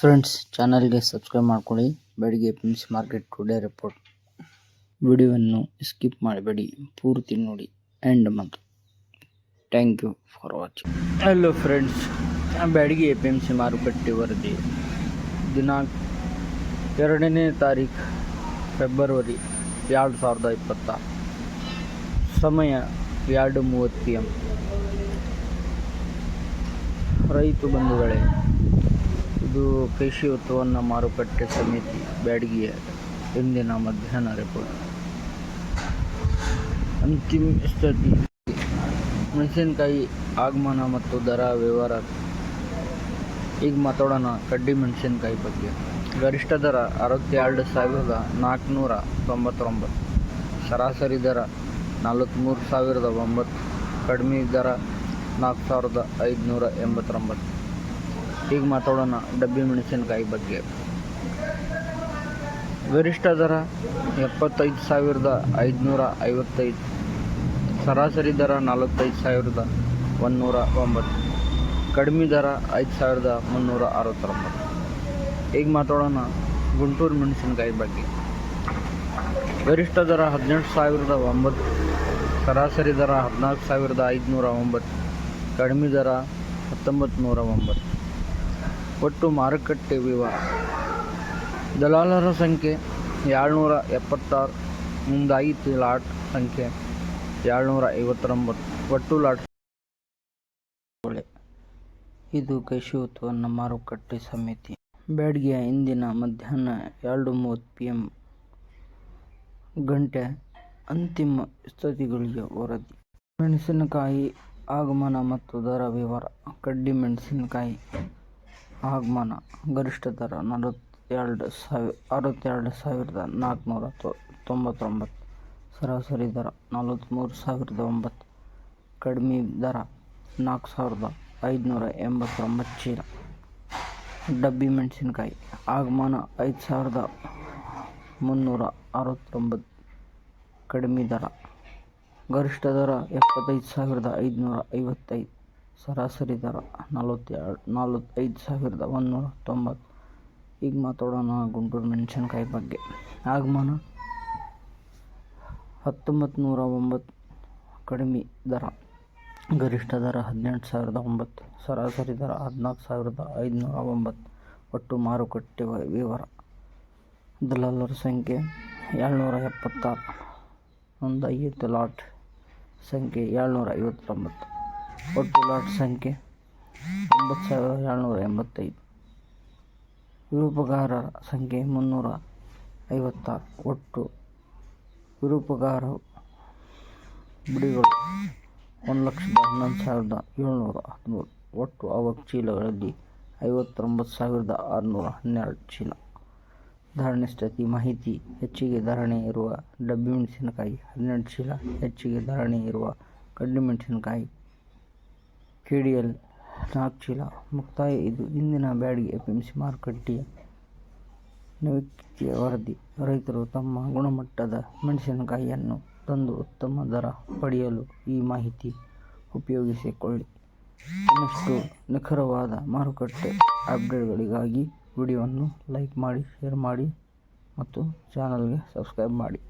Friends ಚಾನಲ್ಗೆ subscribe ಮಾಡ್ಕೊಳ್ಳಿ. ಬೆಳಿಗ್ಗೆ P C market today report ವಿಡಿಯೋವನ್ನು ಸ್ಕಿಪ್ ಮಾಡಬೇಡಿ. ಪೂರ್ತಿ ನೋಡಿ. End month. Thank you for watching hello friends ಬೆಳಗ್ಗೆ ಪಿ ಎಂ ಸಿ ಮಾರುಕಟ್ಟೆ ವರದಿ ದಿನಾಂಕ ಎರಡನೇ ತಾರೀಕು ಫೆಬ್ರವರಿ ಎರಡು ಸಾವಿರದ ಇಪ್ಪತ್ತ. ಸಮಯ ಎರಡು ಮೂವತ್ತು ಎಂ. ರೈತ ಬಂಧುಗಳೇ ಇದು ಕೃಷಿ ಉತ್ಪನ್ನ ಮಾರುಕಟ್ಟೆ ಸಮಿತಿ ಬ್ಯಾಡಗಿಯ ಇಂದಿನ ಮಧ್ಯಾಹ್ನ ರಿಪೋರ್ಟ್ ಅಂತಿಮ ಸ್ಥಿತಿ ಮೆಣಸಿನಕಾಯಿ ಆಗಮನ ಮತ್ತು ದರ ವಿವರ ಈಗ ಮಾತಾಡೋಣ ಕಡ್ಡಿ ಮೆಣಸಿನಕಾಯಿ ಬಗ್ಗೆ. ಗರಿಷ್ಠ ದರ ಅರವತ್ತೆರಡು ಸಾವಿರದ ನಾಲ್ಕುನೂರ ತೊಂಬತ್ತೊಂಬತ್ತು. ಸರಾಸರಿ ದರ ನಲವತ್ತ್ಮೂರು ಸಾವಿರದ ಒಂಬತ್ತು. ಕಡಿಮೆ ದರ ನಾಲ್ಕು ಸಾವಿರದ ಐದುನೂರ ಎಂಬತ್ತೊಂಬತ್ತು. ಈಗ ಮಾತಾಡೋಣ ಡಬ್ಬಿ ಮೆಣಸಿನಕಾಯಿ ಬಗ್ಗೆ. ಗರಿಷ್ಠ ದರ ಎಪ್ಪತ್ತೈದು ಸಾವಿರದ ಐದುನೂರ ಐವತ್ತೈದು. ಸರಾಸರಿ ದರ ನಲವತ್ತೈದು ಸಾವಿರದ ಒಂದುನೂರ ಒಂಬತ್ತು. ಕಡಿಮೆ ದರ ಐದು ಸಾವಿರದ ಮುನ್ನೂರ ಅರವತ್ತೊಂಬತ್ತು. ಈಗ ಮಾತಾಡೋಣ ಗುಂಟೂರು ಮೆಣಸಿನಕಾಯಿ ಬಗ್ಗೆ. ಗರಿಷ್ಠ ದರ ಹದಿನೆಂಟು ಸಾವಿರದ ಒಂಬತ್ತು. ಸರಾಸರಿ ದರ ಹದಿನಾಲ್ಕು ಸಾವಿರದ ಐದುನೂರ ಒಂಬತ್ತು. ಕಡಿಮೆ ದರ ಹತ್ತೊಂಬತ್ತು ನೂರ ಒಂಬತ್ತು. ಒಟ್ಟು ಮಾರುಕಟ್ಟೆ ವಿವರ ದಲಾಲರ ಸಂಖ್ಯೆ ಏಳ್ನೂರ ಎಪ್ಪತ್ತಾರು, ಮುಂದಾಯಿತು ಲಾಟ್ ಸಂಖ್ಯೆ ಏಳ್ನೂರ ಐವತ್ತೊಂಬತ್ತು, ಒಟ್ಟು ಲಾಟ್ ಇದು ಕೃಷಿ ಉತ್ಪನ್ನ ಮಾರುಕಟ್ಟೆ ಸಮಿತಿ. ಬೆಡ್ಗೆ ಇಂದಿನ ಮಧ್ಯಾಹ್ನ ಎರಡು ಮೂವತ್ತು ಪಿ ಎಂ ಗಂಟೆ ಅಂತಿಮ ಸ್ಥಿತಿಗಳಿಗೆ ವರದಿ. ಮೆಣಸಿನಕಾಯಿ, ಆಗಮನ ಮತ್ತು ದರ ವಿವರ. ಕಡ್ಡಿ ಮೆಣಸಿನಕಾಯಿ. ಆಗಮನ ಗರಿಷ್ಠ ದರ ನಲವತ್ತೆರಡು ಸಾವಿರ ಅರವತ್ತೆರಡು ಸಾವಿರದ ನಾಲ್ಕುನೂರ ತೊಂಬತ್ತೊಂಬತ್ತು. ಸರಾಸರಿ ದರ ನಲವತ್ತ್ಮೂರು ಸಾವಿರದ ಒಂಬತ್ತು. ಕಡಿಮೆ ದರ ನಾಲ್ಕು ಸಾವಿರದ ಐದುನೂರ ಎಂಬತ್ತೊಂಬತ್ತು ಚೀಲ. ಡಬ್ಬಿ ಮೆಣಸಿನಕಾಯಿ ಆಗಮನ ಐದು ಸಾವಿರದ ಮುನ್ನೂರ ಅರವತ್ತೊಂಬತ್ತು. ಕಡಿಮೆ ದರ ಗರಿಷ್ಠ ದರ ಎಪ್ಪತ್ತೈದು ಸಾವಿರದ ಐದುನೂರ ಐವತ್ತೈದು. ಸರಾಸರಿ ದರ ನಲವತ್ತೆರಡು, ನಲವತ್ತೈದು ಸಾವಿರದ ಒಂದುನೂರ ತೊಂಬತ್ತು ಈಗ ಮಾತಾಡೋಣ ಗುಂಟೂರು ಮೆಣಸಿನ್ಕಾಯಿ ಬಗ್ಗೆ. ಆಗಮನ ಹತ್ತೊಂಬತ್ತು ನೂರ ಒಂಬತ್ತು ಕಡಿಮೆ ದರ. ಗರಿಷ್ಠ ದರ ಹದಿನೆಂಟು ಸಾವಿರದ ಒಂಬತ್ತು, ಸರಾಸರಿ ದರ ಹದಿನಾಲ್ಕು ಸಾವಿರದ ಐದುನೂರ ಒಂಬತ್ತು ಒಟ್ಟು ಮಾರುಕಟ್ಟೆ ವಿವರ. ದಲ್ಲಾಲರ ಸಂಖ್ಯೆ ಏಳ್ನೂರ ಎಪ್ಪತ್ತಾರು. ಐದು ಲಾಟ್ ಸಂಖ್ಯೆ ಏಳ್ನೂರ ಐವತ್ತೊಂಬತ್ತು. ಒಟ್ಟು ಲಾಟ್ ಸಂಖ್ಯೆ ಒಂಬತ್ತು ಸಾವಿರದ ಏಳ್ನೂರ ಎಂಬತ್ತೈದು. ವಿರೂಪಗಾರರ ಸಂಖ್ಯೆ ಮುನ್ನೂರ ಐವತ್ತಾರು ಒಟ್ಟು ವಿರೂಪಗಾರ ಬಿಡಿಗಳು ಒಂದು ಲಕ್ಷದ ಹನ್ನೊಂದು ಸಾವಿರದ ಏಳ್ನೂರ ಹದಿಮೂರು. ಒಟ್ಟು ಅವಕ್ ಚೀಲಗಳಲ್ಲಿ ಐವತ್ತೊಂಬತ್ತು ಸಾವಿರದ ಆರುನೂರ ಹನ್ನೆರಡು ಚೀಲ. ಧಾರಣೆ ಸ್ಥಿತಿ ಮಾಹಿತಿ. ಹೆಚ್ಚಿಗೆ ಧಾರಣೆ ಇರುವ ಡಬ್ಬಿ ಮೆಣಸಿನಕಾಯಿ ಹನ್ನೆರಡು ಚೀಲ. ಹೆಚ್ಚಿಗೆ ಧಾರಣೆ ಇರುವ ಕಡ್ಡಿ ಮೆಣಸಿನಕಾಯಿ ಕೆ ಡಿ ಎಲ್ ನಾಲ್ಕು ಚೀಲ ಮುಕ್ತಾಯ. ಇದು ಇಂದಿನ ಬ್ಯಾಡ್ಗೆ ಎ ಪಿ ಎಂ ಸಿ ಮಾರುಕಟ್ಟೆಯ ನೈಋತ್ಯ ವರದಿ. ರೈತರು ತಮ್ಮ ಗುಣಮಟ್ಟದ ಮೆಣಸಿನಕಾಯಿಯನ್ನು ತಂದು ಉತ್ತಮ ದರ ಪಡೆಯಲು ಈ ಮಾಹಿತಿ ಉಪಯೋಗಿಸಿಕೊಳ್ಳಿ. ಇನ್ನಷ್ಟು ನಿಖರವಾದ ಮಾರುಕಟ್ಟೆ ಅಪ್ಡೇಟ್ಗಳಿಗಾಗಿ ವಿಡಿಯೋವನ್ನು ಲೈಕ್ ಮಾಡಿ, ಶೇರ್ ಮಾಡಿ ಮತ್ತು ಚಾನಲ್ಗೆ ಸಬ್ಸ್ಕ್ರೈಬ್ ಮಾಡಿ.